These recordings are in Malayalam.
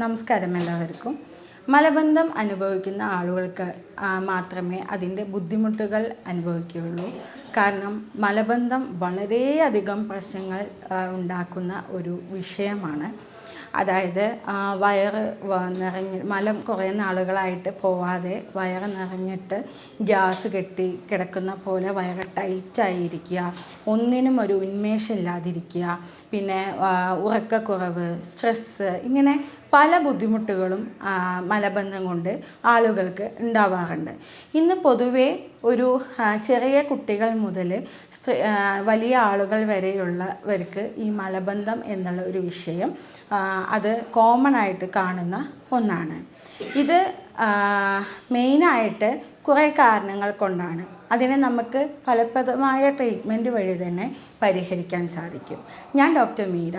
നമസ്കാരം എല്ലാവർക്കും. മലബന്ധം അനുഭവിക്കുന്ന ആളുകൾക്ക് മാത്രമേ അതിന്റെ ബുദ്ധിമുട്ടുകൾ അനുഭവിക്കുകയുള്ളൂ. കാരണം മലബന്ധം വളരെയധികം പ്രശ്നങ്ങൾ ഉണ്ടാക്കുന്ന ഒരു വിഷയമാണ്. അതായത് വയറ് നിറഞ്ഞ് മലം കുറേ നാളുകളായിട്ട് പോവാതെ വയറ് നിറഞ്ഞിട്ട് ഗ്യാസ് കെട്ടി കിടക്കുന്ന പോലെ വയറ് ടൈറ്റായിരിക്കുക ഒന്നിനും ഒരു ഉന്മേഷം ഇല്ലാതിരിക്കുക പിന്നെ ഉറക്കക്കുറവ് സ്ട്രെസ്സ് ഇങ്ങനെ പല ബുദ്ധിമുട്ടുകളും മലബന്ധം കൊണ്ട് ആളുകൾക്ക് ഉണ്ടാവാറുണ്ട്. ഇന്ന് പൊതുവേ ഒരു ചെറിയ കുട്ടികൾ മുതൽ വലിയ ആളുകൾ വരെയുള്ളവർക്ക് ഈ മലബന്ധം എന്നുള്ള ഒരു വിഷയം അത് കോമൺ ആയിട്ട് കാണുന്ന ഒന്നാണ്. ഇത് മെയിനായിട്ട് കുറേ കാരണങ്ങൾ കൊണ്ടാണ് അതിനെ നമുക്ക് ഫലപ്രദമായ ട്രീറ്റ്മെന്റ് വഴി തന്നെ പരിഹരിക്കാൻ സാധിക്കും. ഞാൻ doctor Meera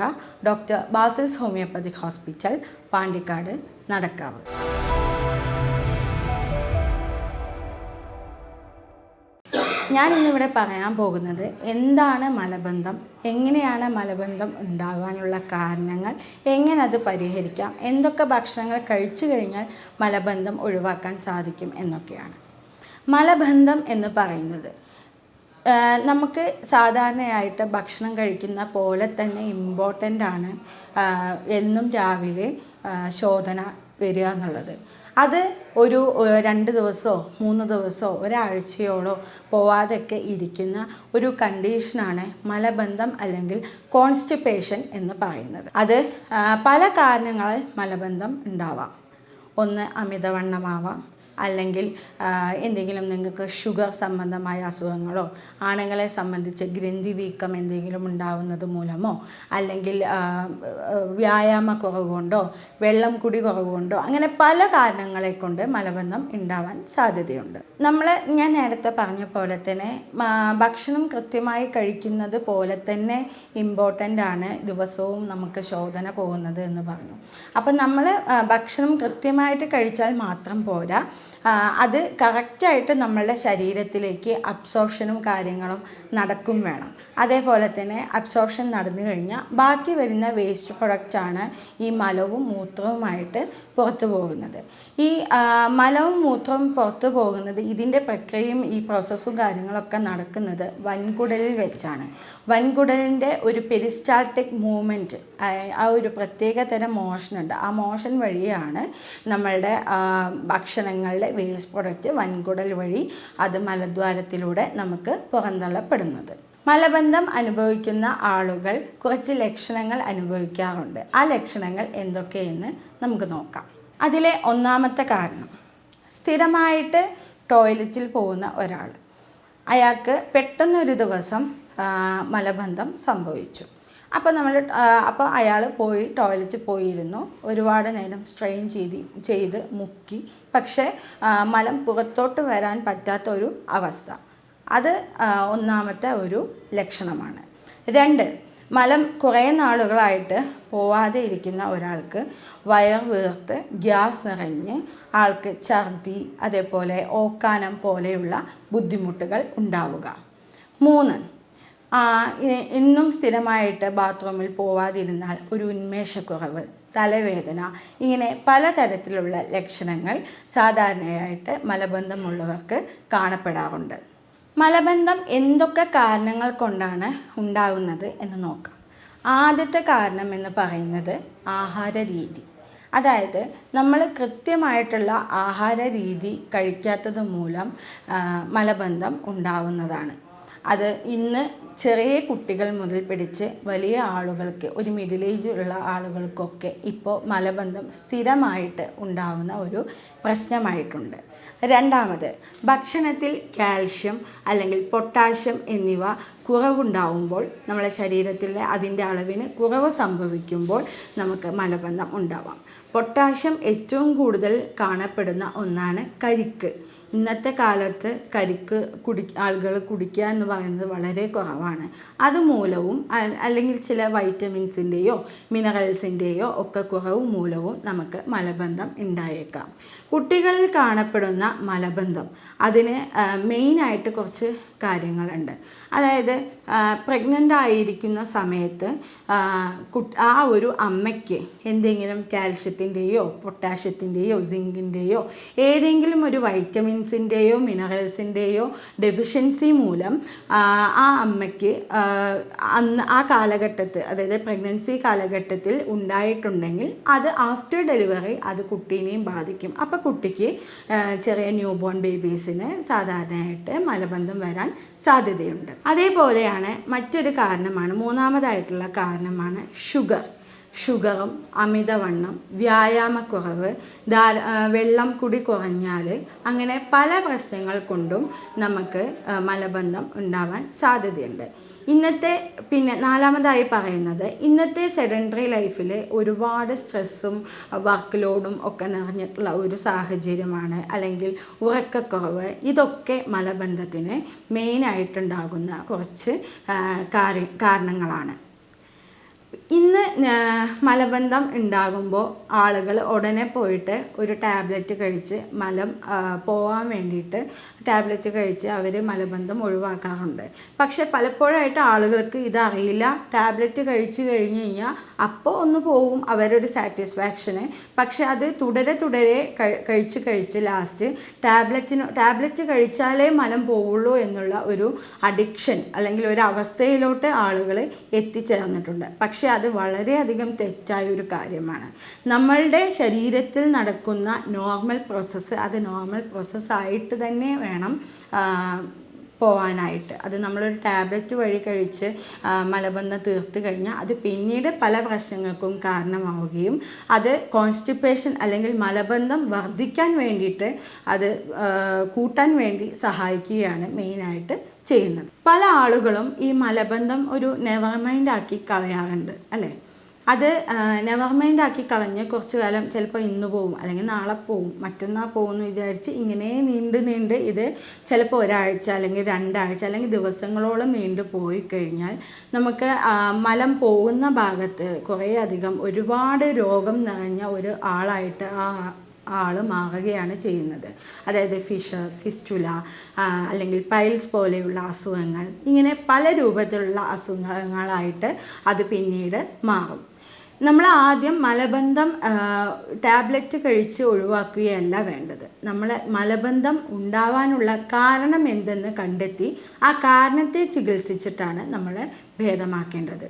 doctor Basil's homoeopathy hospital Pandikkad Nadakkavu. ഞാൻ ഇന്നിവിടെ പറയാൻ പോകുന്നത് എന്താണ് മലബന്ധം എങ്ങനെയാണ് മലബന്ധം ഉണ്ടാകാനുള്ള കാരണങ്ങൾ എങ്ങനെ അത് പരിഹരിക്കാം എന്തൊക്കെ ഭക്ഷണങ്ങൾ കഴിച്ചു കഴിഞ്ഞാൽ മലബന്ധം ഒഴിവാക്കാൻ സാധിക്കും എന്നൊക്കെയാണ്. മലബന്ധം എന്ന് പറയുന്നത്. നമുക്ക് സാധാരണയായിട്ട് ഭക്ഷണം കഴിക്കുന്ന പോലെ തന്നെ ഇമ്പോർട്ടന്റ് ആണ് എന്നും രാവിലെ ശോധന വരിക എന്നുള്ളത്. അത് ഒരു രണ്ട് ദിവസമോ മൂന്ന് ദിവസമോ ഒരാഴ്ചയോളോ പോവാതെയൊക്കെ ഇരിക്കുന്ന ഒരു കണ്ടീഷനാണ് മലബന്ധം അല്ലെങ്കിൽ കോൺസ്റ്റിപ്പേഷൻ എന്ന് പറയുന്നത്. അത് പല കാരണങ്ങളാൽ മലബന്ധം ഉണ്ടാവാം. ഒന്ന് അമിതവണ്ണമാവാം അല്ലെങ്കിൽ എന്തെങ്കിലും നിങ്ങൾക്ക് ഷുഗർ സംബന്ധമായ അസുഖങ്ങളോ ആണുങ്ങളെ സംബന്ധിച്ച് ഗ്രന്ഥി വീക്കം എന്തെങ്കിലും ഉണ്ടാവുന്നത് മൂലമോ അല്ലെങ്കിൽ വ്യായാമക്കുറവ് കൊണ്ടോ വെള്ളം കുടി കുറവ് കൊണ്ടോ അങ്ങനെ പല കാരണങ്ങളെ കൊണ്ട് മലബന്ധം ഉണ്ടാവാൻ സാധ്യതയുണ്ട്. നമ്മൾ ഞാൻ നേരത്തെ പറഞ്ഞ പോലെ തന്നെ ഭക്ഷണം കൃത്യമായി കഴിക്കുന്നത് പോലെ തന്നെ ഇമ്പോർട്ടന്റ് ആണ് ദിവസവും നമുക്ക് ശോധന പോകുന്നത് എന്ന് പറഞ്ഞു. അപ്പം നമ്മൾ ഭക്ഷണം കൃത്യമായിട്ട് കഴിച്ചാൽ മാത്രം പോരാ. അത് കറക്റ്റായിട്ട് നമ്മളുടെ ശരീരത്തിലേക്ക് അബ്സോർപ്ഷനും കാര്യങ്ങളും നടക്കും വേണം. അതേപോലെ തന്നെ അബ്സോർപ്ഷൻ നടന്നു കഴിഞ്ഞാൽ ബാക്കി വരുന്ന വേസ്റ്റ് പ്രൊഡക്റ്റാണ് ഈ മലവും മൂത്രവുമായിട്ട് പുറത്തു പോകുന്നത്. ഈ മലവും മൂത്രവും പുറത്തു പോകുന്നത് ഇതിന്റെ പ്രക്രിയയും ഈ പ്രോസസ്സും കാര്യങ്ങളൊക്കെ നടക്കുന്നത് വൻകുടലിൽ വെച്ചാണ്. വൻകുടലിന്റെ ഒരു പെരിസ്റ്റാൾട്ടിക് മൂവ്മെന്റ് ആ ഒരു പ്രത്യേക തരം മോഷനുണ്ട് ആ മോഷൻ വഴിയാണ് നമ്മളുടെ ആ, ഭക്ഷണങ്ങളുടെ വേസ്റ്റ് പ്രൊഡക്റ്റ് വൻകുടൽ വഴി അത് മലദ്വാരത്തിലൂടെ നമുക്ക് പുറന്തള്ളപ്പെടുന്നത്. മലബന്ധം അനുഭവിക്കുന്ന ആളുകൾ കുറച്ച് ലക്ഷണങ്ങൾ അനുഭവിക്കാറുണ്ട്. ആ ലക്ഷണങ്ങൾ എന്തൊക്കെയെന്ന് നമുക്ക് നോക്കാം. അതിലെ ഒന്നാമത്തെ കാരണം സ്ഥിരമായിട്ട് ടോയ്ലറ്റിൽ പോകുന്ന ഒരാൾ. അയാൾക്ക് പെട്ടെന്നൊരു ദിവസം മലബന്ധം സംഭവിച്ചു. അപ്പോൾ നമ്മൾ അപ്പോൾ അയാൾ പോയി ടോയ്ലറ്റിൽ പോയിരുന്നു. ഒരുപാട് നേരം സ്ട്രെയിൻ ചെയ്ത് ചെയ്ത് മുക്കി. പക്ഷേ മലം പുറത്തോട്ട് വരാൻ പറ്റാത്ത ഒരു അവസ്ഥ. അത് ഒന്നാമത്തെ ഒരു ലക്ഷണമാണ്. രണ്ട് മലം കുറേ നാളുകളായിട്ട് പോവാതെ ഇരിക്കുന്ന ഒരാൾക്ക് വയർ വീർത്ത് ഗ്യാസ് നിറഞ്ഞ് ആൾക്ക് ഛർദി അതേപോലെ ഓക്കാനം പോലെയുള്ള ബുദ്ധിമുട്ടുകൾ ഉണ്ടാവുക. മൂന്ന് ഇന്നും സ്ഥിരമായിട്ട് ബാത്റൂമിൽ പോവാതിരുന്നാൽ ഒരു ഉന്മേഷക്കുറവ് തലവേദന ഇങ്ങനെ പലതരത്തിലുള്ള ലക്ഷണങ്ങൾ സാധാരണയായിട്ട് മലബന്ധമുള്ളവർക്ക് കാണപ്പെടാറുണ്ട്. മലബന്ധം എന്തൊക്കെ കാരണങ്ങൾ കൊണ്ടാണ് ഉണ്ടാകുന്നത് എന്ന് നോക്കാം. ആദ്യത്തെ കാരണം എന്ന് പറയുന്നത് ആഹാര രീതി അതായത് നമ്മൾ കൃത്യമായിട്ടുള്ള ആഹാര രീതി കഴിക്കാത്തത് മൂലം മലബന്ധം ഉണ്ടാവുന്നതാണ്. അത് ഇന്ന് ചെറിയ കുട്ടികൾ മുതൽ പിടിച്ച് വലിയ ആളുകൾക്ക് ഒരു മിഡിൽ ഏജ് ഉള്ള ആളുകൾക്കൊക്കെ ഇപ്പോൾ മലബന്ധം സ്ഥിരമായിട്ട് ഉണ്ടാവുന്ന ഒരു പ്രശ്നമായിട്ടുണ്ട്. രണ്ടാമത് ഭക്ഷണത്തിൽ കാൽഷ്യം അല്ലെങ്കിൽ പൊട്ടാഷ്യം എന്നിവ കുറവുണ്ടാവുമ്പോൾ നമ്മുടെ ശരീരത്തിലെ അതിന്റെ അളവിന് കുറവ് സംഭവിക്കുമ്പോൾ നമുക്ക് മലബന്ധം ഉണ്ടാവാം. പൊട്ടാഷ്യം ഏറ്റവും കൂടുതൽ കാണപ്പെടുന്ന ഒന്നാണ് കരിക്ക്. ഇന്നത്തെ കാലത്ത് കരിക്ക് കുടി ആളുകൾ കുടിക്കുക എന്ന് പറയുന്നത് വളരെ കുറവാണ്. അതുമൂലവും അല്ലെങ്കിൽ ചില വൈറ്റമിൻസിന്റെയോ മിനറൽസിന്റെയോ ഒക്കെ കുറവ് മൂലവും നമുക്ക് മലബന്ധം ഉണ്ടായേക്കാം. കുട്ടികളിൽ കാണപ്പെടുന്ന മലബന്ധം അതിന് മെയിനായിട്ട് കുറച്ച് കാര്യങ്ങളുണ്ട്. അതായത് പ്രഗ്നന്റ് ആയിരിക്കുന്ന സമയത്ത് ആ, ഒരു അമ്മയ്ക്ക് എന്തെങ്കിലും കാൽഷ്യത്തിന്റെയോ പൊട്ടാഷ്യത്തിന്റെയോ സിങ്കിന്റെയോ ഏതെങ്കിലും ഒരു വൈറ്റമിൻസിന്റെയോ മിനറൽസിന്റെയോ ഡെഫിഷ്യൻസി മൂലം ആ, അമ്മയ്ക്ക് അന്ന് ആ കാലഘട്ടത്തിൽ അതായത് പ്രഗ്നൻസി കാലഘട്ടത്തിൽ ഉണ്ടായിട്ടുണ്ടെങ്കിൽ അത് ആഫ്റ്റർ ഡെലിവറി അത് കുട്ടീനെയും ബാധിക്കും. അപ്പോൾ കുട്ടിക്ക് ചെറിയ ന്യൂബോൺ ബേബീസിന് സാധാരണയായിട്ട് മലബന്ധം വരാൻ സാധ്യതയുണ്ട്. അതേപോലെയാണ് മറ്റൊരു കാരണമാണ് മൂന്നാമതായിട്ടുള്ള കാരണമാണ് ഷുഗർ. ഷുഗറും അമിതവണ്ണം വ്യായാമക്കുറവ് ധാര വെള്ളം കുടി കുറഞ്ഞാൽ അങ്ങനെ പല പ്രശ്നങ്ങൾ കൊണ്ടും നമുക്ക് മലബന്ധം ഉണ്ടാവാൻ സാധ്യതയുണ്ട്. ഇന്നത്തെ പിന്നെ നാലാമതായി പറയുന്നത് ഇന്നത്തെ സെഡൻഡറി ലൈഫിൽ ഒരുപാട് സ്ട്രെസ്സും വർക്ക് ലോഡും ഒക്കെ നിറഞ്ഞിട്ടുള്ള ഒരു സാഹചര്യമാണ്. അല്ലെങ്കിൽ ഉറക്കക്കുറവ് ഇതൊക്കെ മലബന്ധത്തിന് മെയിനായിട്ടുണ്ടാകുന്ന കുറച്ച് കാരണങ്ങളാണ്. ഇന്ന് മലബന്ധം ഉണ്ടാകുമ്പോൾ ആളുകൾ ഉടനെ പോയിട്ട് ഒരു ടാബ്ലറ്റ് കഴിച്ച് മലം പോവാൻ വേണ്ടിയിട്ട് ടാബ്ലറ്റ് കഴിച്ച് അവർ മലബന്ധം ഒഴിവാക്കാറുണ്ട്. പക്ഷെ പലപ്പോഴായിട്ട് ആളുകൾക്ക് ഇതറിയില്ല. ടാബ്ലറ്റ് കഴിച്ച് കഴിഞ്ഞ് കഴിഞ്ഞാൽ അപ്പോൾ ഒന്ന് പോകും അവരൊരു സാറ്റിസ്ഫാക്ഷന്. പക്ഷെ അത് തുടരെ തുടരെ കഴി- കഴിച്ച് കഴിച്ച് ലാസ്റ്റ് ടാബ്ലറ്റിന് ടാബ്ലറ്റ് കഴിച്ചാലേ മലം പോവുള്ളൂ എന്നുള്ള ഒരു അഡിക്ഷൻ അല്ലെങ്കിൽ ഒരു അവസ്ഥയിലോട്ട് ആളുകൾ എത്തിച്ചേർന്നിട്ടുണ്ട്. പക്ഷേ അത് വളരെയധികം തെറ്റായ ഒരു കാര്യമാണ്. നമ്മളുടെ ശരീരത്തിൽ നടക്കുന്ന നോർമൽ പ്രോസസ്സ് അത് നോർമൽ പ്രോസസ്സായിട്ട് തന്നെ വേണം പോവാനായിട്ട്. അത് നമ്മളൊരു ടാബ്ലറ്റ് വഴി കഴിച്ച് മലബന്ധം തീർത്ത് കഴിഞ്ഞാൽ അത് പിന്നീട് പല പ്രശ്നങ്ങൾക്കും കാരണമാവുകയും അത് കോൺസ്റ്റിപ്പേഷൻ അല്ലെങ്കിൽ മലബന്ധം വർദ്ധിക്കാൻ വേണ്ടിയിട്ട് അത് കൂട്ടാൻ വേണ്ടി സഹായിക്കുകയാണ് മെയിനായിട്ട് ചെയ്യുന്നത്. പല ആളുകളും ഈ മലബന്ധം ഒരു നെവർ മൈൻഡ് ആക്കി കളയാറുണ്ട് അല്ലേ? അത് നെവർ മൈൻഡ് ആക്കി കളഞ്ഞ് കുറച്ച് കാലം ചിലപ്പോൾ ഇന്ന് പോവും അല്ലെങ്കിൽ നാളെ പോവും മറ്റന്നാൾ പോകും എന്ന് വിചാരിച്ച് ഇങ്ങനെ നീണ്ട് നീണ്ട് ഇത് ചിലപ്പോൾ ഒരാഴ്ച അല്ലെങ്കിൽ രണ്ടാഴ്ച അല്ലെങ്കിൽ ദിവസങ്ങളോളം നീണ്ടു പോയി കഴിഞ്ഞാൽ നമുക്ക് മലം പോകുന്ന ഭാഗത്ത് കുറേയധികം ഒരുപാട് രോഗം നിറഞ്ഞ ഒരു ആളായിട്ട് ആ ആൾ മാറുകയാണ് ചെയ്യുന്നത്. അതായത് ഫിഷർ ഫിസ്റ്റുല അല്ലെങ്കിൽ പൈൽസ് പോലെയുള്ള അസുഖങ്ങൾ ഇങ്ങനെ പല രൂപത്തിലുള്ള അസുഖങ്ങളായിട്ട് അത് പിന്നീട് മാറും. നമ്മൾ ആദ്യം മലബന്ധം ടാബ്ലറ്റ് കഴിച്ച് ഒഴിവാക്കുകയല്ല വേണ്ടത്. നമ്മൾ മലബന്ധം ഉണ്ടാവാനുള്ള കാരണം എന്തെന്ന് കണ്ടെത്തി ആ കാരണത്തെ ചികിത്സിച്ചിട്ടാണ് നമ്മൾ ഭേദമാക്കേണ്ടത്.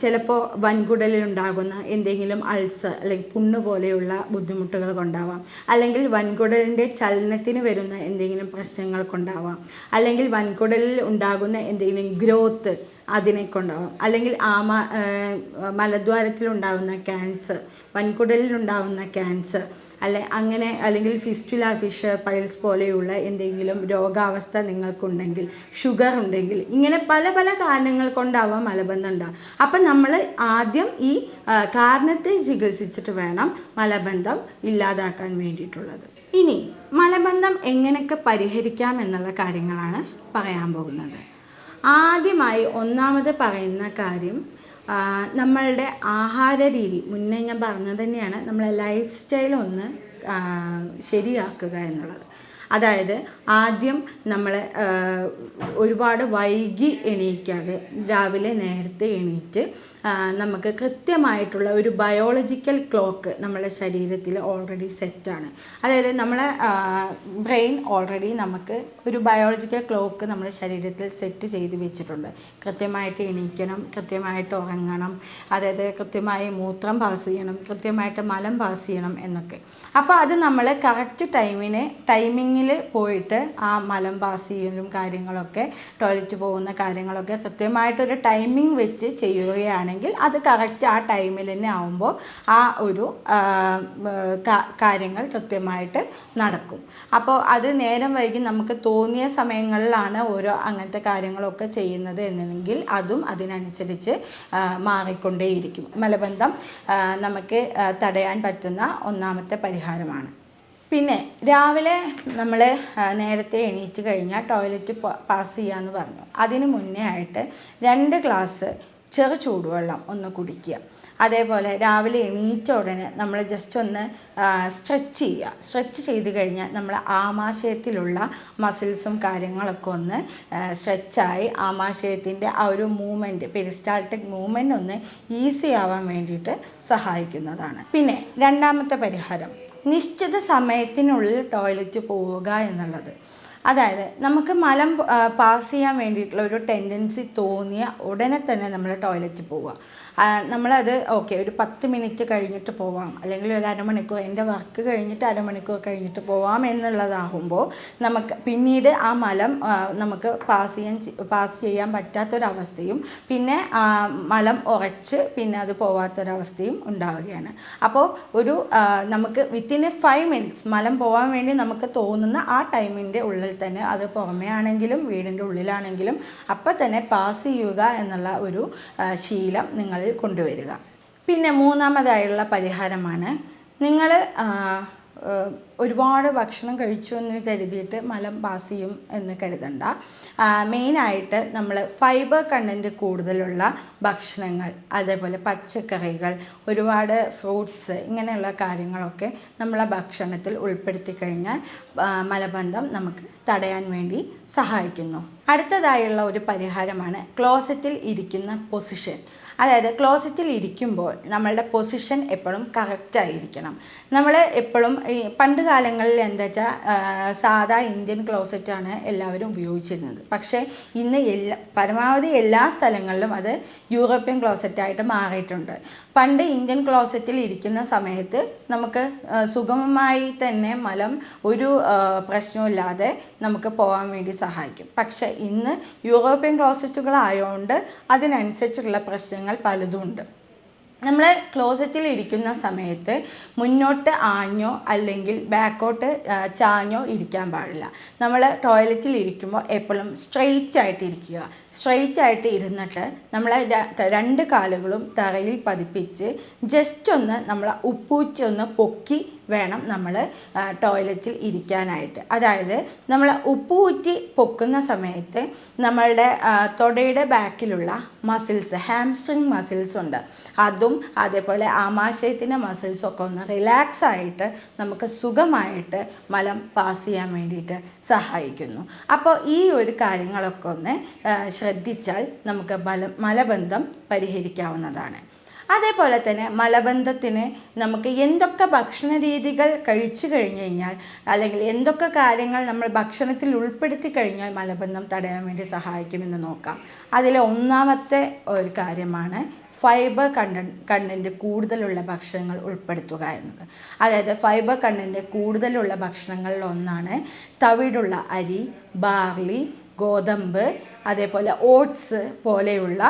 ചിലപ്പോൾ വൻകുടലിലുണ്ടാകുന്ന എന്തെങ്കിലും അൾസർ അല്ലെങ്കിൽ പുണ്ണ് പോലെയുള്ള ബുദ്ധിമുട്ടുകൾ കൊണ്ടാവാം. അല്ലെങ്കിൽ വൻകുടലിന്റെ ചലനത്തിന് വരുന്ന എന്തെങ്കിലും പ്രശ്നങ്ങൾ കൊണ്ടാവാം. അല്ലെങ്കിൽ വൻകുടലിൽ ഉണ്ടാകുന്ന എന്തെങ്കിലും ഗ്രോത്ത് അതിനെ കൊണ്ടാവാം അല്ലെങ്കിൽ ആമ മലദ്വാരത്തിലുണ്ടാവുന്ന ക്യാൻസർ വൻകുടലിലുണ്ടാവുന്ന ക്യാൻസർ അല്ലെ അങ്ങനെ അല്ലെങ്കിൽ ഫിസ്റ്റുല ഫിഷ് പൈൽസ് പോലെയുള്ള എന്തെങ്കിലും രോഗാവസ്ഥ നിങ്ങൾക്കുണ്ടെങ്കിൽ ഷുഗർ ഉണ്ടെങ്കിൽ ഇങ്ങനെ പല പല കാരണങ്ങൾ കൊണ്ടാവാം മലബന്ധം ഉണ്ടാകും അപ്പം നമ്മൾ ആദ്യം ഈ കാരണത്തെ ചികിത്സിച്ചിട്ട് വേണം മലബന്ധം ഇല്ലാതാക്കാൻ വേണ്ടിയിട്ടുള്ളത്. ഇനി മലബന്ധം എങ്ങനെയൊക്കെ പരിഹരിക്കാം എന്നുള്ള കാര്യങ്ങളാണ് പറയാൻ പോകുന്നത്. ആദ്യമായി ഒന്നാമത് പറയുന്ന കാര്യം നമ്മളുടെ ആഹാര രീതി മുന്നേ ഞാൻ പറഞ്ഞത് തന്നെയാണ് നമ്മളെ ലൈഫ് സ്റ്റൈൽ ഒന്ന് ശരിയാക്കുക എന്നുള്ളത്. അതായത് ആദ്യം നമ്മൾ ഒരുപാട് വൈകി എണീക്കാതെ രാവിലെ നേരത്തെ എണീറ്റ് നമുക്ക് കൃത്യമായിട്ടുള്ള ഒരു ബയോളജിക്കൽ ക്ലോക്ക് നമ്മുടെ ശരീരത്തിൽ ഓൾറെഡി സെറ്റാണ് അതായത് നമ്മളെ ബ്രെയിൻ ഓൾറെഡി നമുക്ക് ഒരു ബയോളജിക്കൽ ക്ലോക്ക് നമ്മുടെ ശരീരത്തിൽ സെറ്റ് ചെയ്ത് വെച്ചിട്ടുണ്ട്. കൃത്യമായിട്ട് എണീക്കണം കൃത്യമായിട്ട് ഉറങ്ങണം അതായത് കൃത്യമായി മൂത്രം പാസ് ചെയ്യണം കൃത്യമായിട്ട് മലം പാസ് ചെയ്യണം എന്നൊക്കെ. അപ്പോൾ അത് നമ്മൾ കറക്റ്റ് ടൈമിന് ടൈമിങ്ങിൽ പോയിട്ട് ആ മലം പാസ് ചെയ്യലും കാര്യങ്ങളൊക്കെ ടോയ്ലറ്റ് പോകുന്ന കാര്യങ്ങളൊക്കെ കൃത്യമായിട്ടൊരു ടൈമിംഗ് വെച്ച് ചെയ്യുകയാണെങ്കിൽ അത് കറക്റ്റ് ആ ടൈമിൽ തന്നെ ആവുമ്പോൾ ആ ഒരു കാര്യങ്ങൾ കൃത്യമായിട്ട് നടക്കും. അപ്പോൾ അത് നേരം വൈകി നമുക്ക് തോന്നിയ സമയങ്ങളിലാണ് ഓരോ അങ്ങനത്തെ കാര്യങ്ങളൊക്കെ ചെയ്യുന്നത് എന്നെങ്കിൽ അതും അതിനനുസരിച്ച് മാറിക്കൊണ്ടേയിരിക്കും. മലബന്ധം നമുക്ക് തടയാൻ പറ്റുന്ന ഒന്നാമത്തെ പരിഹാരമാണ്. പിന്നെ രാവിലെ നമ്മൾ നേരത്തെ എണീറ്റ് കഴിഞ്ഞാൽ ടോയ്ലറ്റ് പാസ് ചെയ്യാമെന്ന് പറഞ്ഞു. അതിന് മുന്നേ ആയിട്ട് രണ്ട് ഗ്ലാസ് ചെറു ചൂടുവെള്ളം ഒന്ന് കുടിക്കുക. അതേപോലെ രാവിലെ എണീറ്റ ഉടനെ നമ്മൾ ജസ്റ്റ് ഒന്ന് സ്ട്രെച്ച് ചെയ്യുക. സ്ട്രെച്ച് ചെയ്ത് കഴിഞ്ഞാൽ നമ്മൾ ആമാശയത്തിലുള്ള മസിൽസും കാര്യങ്ങളൊക്കെ ഒന്ന് സ്ട്രെച്ചായി ആമാശയത്തിന്റെ ആ ഒരു മൂവ്മെന്റ് പെരിസ്റ്റാൾട്ടിക് മൂവ്മെന്റ് ഒന്ന് ഈസി ആവാൻ വേണ്ടിയിട്ട് സഹായിക്കുന്നതാണ്. പിന്നെ രണ്ടാമത്തെ പരിഹാരം നിശ്ചിത സമയത്തിനുള്ളിൽ ടോയ്ലറ്റ് പോവുക എന്നുള്ളത്. അതായത് നമുക്ക് മലം പാസ് ചെയ്യാൻ വേണ്ടിയിട്ടുള്ള ഒരു ടെൻഡൻസി തോന്നിയ ഉടനെ തന്നെ നമ്മൾ ടോയ്ലറ്റിൽ പോവുക. നമ്മളത് ഓക്കെ ഒരു പത്ത് മിനിറ്റ് കഴിഞ്ഞിട്ട് പോവാം. അല്ലെങ്കിൽ ഒരു അരമണിക്കൂർ എന്റെ വർക്ക് കഴിഞ്ഞിട്ട് അരമണിക്കൂർ കഴിഞ്ഞിട്ട് പോവാം എന്നുള്ളതാകുമ്പോൾ നമുക്ക് പിന്നീട് ആ മലം നമുക്ക് പാസ് ചെയ്യാൻ പാസ് ചെയ്യാൻ പറ്റാത്തൊരവസ്ഥയും പിന്നെ മലം ഉറച്ച് പിന്നെ അത് പോവാത്തൊരവസ്ഥയും ഉണ്ടാവുകയാണ്. അപ്പോൾ ഒരു നമുക്ക് വിത്തിൻ എ ഫൈവ് മിനിറ്റ്സ് മലം പോകാൻ വേണ്ടി നമുക്ക് തോന്നുന്ന ആ ടൈമിന്റെ ഉള്ളിൽ തന്നെ അത് പുറമേ ആണെങ്കിലും വീടിന്റെ ഉള്ളിലാണെങ്കിലും അപ്പം തന്നെ പാസ് ചെയ്യുക എന്നുള്ള ഒരു ശീലം നിങ്ങളിൽ കൊണ്ടുവരിക. പിന്നെ മൂന്നാമതായുള്ള പരിഹാരമാണ് നിങ്ങൾ ഒരുപാട് ഭക്ഷണം കഴിച്ചു എന്ന് കരുതിയിട്ട് മലം പാസ് ചെയ്യും എന്ന് കരുതണ്ട. മെയിനായിട്ട് നമ്മൾ ഫൈബർ കണ്ടന്റ് കൂടുതലുള്ള ഭക്ഷണങ്ങൾ അതേപോലെ പച്ചക്കറികൾ ഒരുപാട് ഫ്രൂട്ട്സ് ഇങ്ങനെയുള്ള കാര്യങ്ങളൊക്കെ നമ്മളെ ഭക്ഷണത്തിൽ ഉൾപ്പെടുത്തി കഴിഞ്ഞാൽ മലബന്ധം നമുക്ക് തടയാൻ വേണ്ടി സഹായിക്കുന്നു. അടുത്തതായുള്ള ഒരു പരിഹാരമാണ് ക്ലോസറ്റിൽ ഇരിക്കുന്ന പൊസിഷൻ അതായത് ക്ലോസറ്റിൽ ഇരിക്കുമ്പോൾ നമ്മളുടെ പൊസിഷൻ എപ്പോഴും കറക്റ്റായിരിക്കണം നമ്മൾ എപ്പോഴും ഈ പണ്ട് കാലങ്ങളിൽ എന്താ വെച്ചാൽ സാധാ ഇന്ത്യൻ ക്ലോസറ്റാണ് എല്ലാവരും ഉപയോഗിച്ചിരുന്നത്. പക്ഷേ ഇന്ന് എല്ലാ പരമാവധി എല്ലാ സ്ഥലങ്ങളിലും അത് യൂറോപ്യൻ ക്ലോസറ്റായിട്ട് മാറിയിട്ടുണ്ട്. പണ്ട് ഇന്ത്യൻ ക്ലോസറ്റിൽ ഇരിക്കുന്ന സമയത്ത് നമുക്ക് സുഗമമായി തന്നെ മലം ഒരു പ്രശ്നമില്ലാതെ നമുക്ക് പോകാൻ വേണ്ടി സഹായിക്കും. പക്ഷേ ഇന്ന് യൂറോപ്യൻ ക്ലോസറ്റുകളായതുകൊണ്ട് അതിനനുസരിച്ചുള്ള പ്രശ്നങ്ങൾ പലതും ഉണ്ട്. നമ്മൾ ക്ലോസറ്റിൽ ഇരിക്കുന്ന സമയത്ത് മുന്നോട്ട് ആഞ്ഞോ അല്ലെങ്കിൽ ബാക്കോട്ട് ചാഞ്ഞോ ഇരിക്കാൻ പാടില്ല. നമ്മൾ ടോയ്ലറ്റിൽ ഇരിക്കുമ്പോൾ എപ്പോഴും സ്ട്രെയിറ്റ് ആയിട്ട് ഇരിക്കുക സ്ട്രെയിറ്റ് ആയിട്ട് ഇരുന്നിട്ട് നമ്മൾ രണ്ട് കാലുകളും തറയിൽ പതിപ്പിച്ച് ജസ്റ്റ് ഒന്ന് നമ്മൾ ഉപ്പൂച്ചൊന്ന് പൊക്കി വേണം നമ്മൾ ടോയ്ലറ്റിൽ ഇരിക്കാനായിട്ട്. അതായത് നമ്മൾ ഉപ്പൂറ്റി പൊക്കുന്ന സമയത്ത് നമ്മളുടെ തൊടയുടെ ബാക്കിലുള്ള മസിൽസ് ഹാംസ്ട്രിങ് മസിൽസ് ഉണ്ട്. അതും അതേപോലെ ആമാശയത്തിന്റെ മസിൽസൊക്കെ ഒന്ന് റിലാക്സ് ആയിട്ട് നമുക്ക് സുഖമായിട്ട് മലം പാസ് ചെയ്യാൻ വേണ്ടിയിട്ട് സഹായിക്കുന്നു. അപ്പോൾ ഈ ഒരു കാര്യങ്ങളൊക്കെ ഒന്ന് ശ്രദ്ധിച്ചാൽ നമുക്ക് ബലം മലബന്ധം പരിഹരിക്കാവുന്നതാണ്. അതേപോലെ തന്നെ മലബന്ധത്തിന് നമുക്ക് എന്തൊക്കെ ഭക്ഷണ രീതികൾ കഴിച്ചു കഴിഞ്ഞു കഴിഞ്ഞാൽ അല്ലെങ്കിൽ എന്തൊക്കെ കാര്യങ്ങൾ നമ്മൾ ഭക്ഷണത്തിൽ ഉൾപ്പെടുത്തി കഴിഞ്ഞാൽ മലബന്ധം തടയാൻ വേണ്ടി സഹായിക്കുമെന്ന് നോക്കാം. അതിലെ ഒന്നാമത്തെ ഒരു കാര്യമാണ് ഫൈബർ കണ്ട കണ്ടന്റ് കൂടുതലുള്ള ഭക്ഷണങ്ങൾ ഉൾപ്പെടുത്തുക എന്നത്. അതായത് ഫൈബർ കണ്ടന്റ് കൂടുതലുള്ള ഭക്ഷണങ്ങളിൽ ഒന്നാണ് തവിടുള്ള അരി ബാർലി ഗോതമ്പ് അതേപോലെ ഓട്സ് പോലെയുള്ള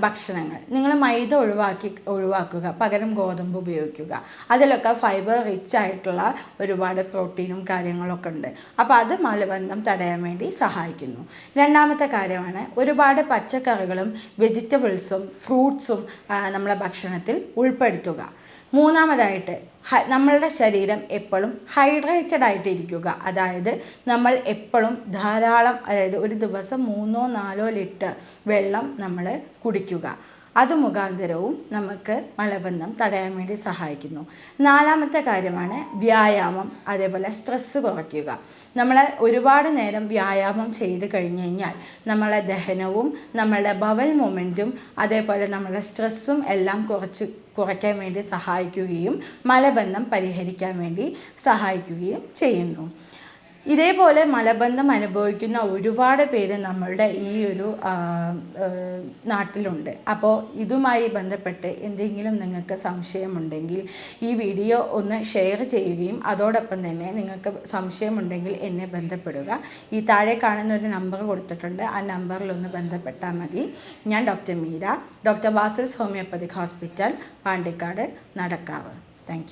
ഭക്ഷണങ്ങൾ. നിങ്ങൾ മൈദ ഒഴിവാക്കി ഒഴിവാക്കുക. പകരം ഗോതമ്പ് ഉപയോഗിക്കുക. അതിലൊക്കെ ഫൈബർ റിച്ച് ആയിട്ടുള്ള ഒരുപാട് പ്രോട്ടീനും കാര്യങ്ങളൊക്കെ ഉണ്ട്. അപ്പോൾ അത് മലബന്ധം തടയാൻ വേണ്ടി സഹായിക്കുന്നു. രണ്ടാമത്തെ കാര്യമാണ് ഒരുപാട് പച്ചക്കറികളും വെജിറ്റബിൾസും ഫ്രൂട്ട്സും നമ്മളെ ഭക്ഷണത്തിൽ ഉൾപ്പെടുത്തുക. മൂന്നാമതായിട്ട് നമ്മളുടെ ശരീരം എപ്പോഴും ഹൈഡ്രേറ്റഡ് ആയിട്ടിരിക്കുക. അതായത് നമ്മൾ എപ്പോഴും ധാരാളം അതായത് ഒരു ദിവസം മൂന്നോ നാലോ ലിറ്റർ വെള്ളം നമ്മൾ കുടിക്കുക. അത് മുഖാന്തരവും നമുക്ക് മലബന്ധം തടയാൻ വേണ്ടി സഹായിക്കുന്നു. നാലാമത്തെ കാര്യമാണ് വ്യായാമം അതേപോലെ സ്ട്രെസ്സ് കുറയ്ക്കുക. നമ്മൾ ഒരുപാട് നേരം വ്യായാമം ചെയ്ത് കഴിഞ്ഞ് കഴിഞ്ഞാൽ നമ്മളെ ദഹനവും നമ്മളുടെ ബവൽ മൊമെന്റും അതേപോലെ നമ്മളുടെ സ്ട്രെസ്സും എല്ലാം കുറച്ച് കുറയ്ക്കാൻ വേണ്ടി സഹായിക്കുകയും മലബന്ധം പരിഹരിക്കാൻ വേണ്ടി സഹായിക്കുകയും ചെയ്യുന്നു. ഇതേപോലെ മലബന്ധം അനുഭവിക്കുന്ന ഒരുപാട് പേര് നമ്മളുടെ ഈ ഒരു നാട്ടിലുണ്ട്. അപ്പോൾ ഇതുമായി ബന്ധപ്പെട്ട് എന്തെങ്കിലും നിങ്ങൾക്ക് സംശയമുണ്ടെങ്കിൽ ഈ വീഡിയോ ഒന്ന് ഷെയർ ചെയ്യുകയും അതോടൊപ്പം തന്നെ നിങ്ങൾക്ക് സംശയമുണ്ടെങ്കിൽ എന്നെ ബന്ധപ്പെടുക. ഈ താഴെ കാണുന്ന ഒരു നമ്പർ കൊടുത്തിട്ടുണ്ട്. ആ നമ്പറിൽ ഒന്ന് ബന്ധപ്പെട്ടാൽ മതി. ഞാൻ doctor Meera doctor Basil's homeopathic hospital Pandikkad Nadakkavu. Thank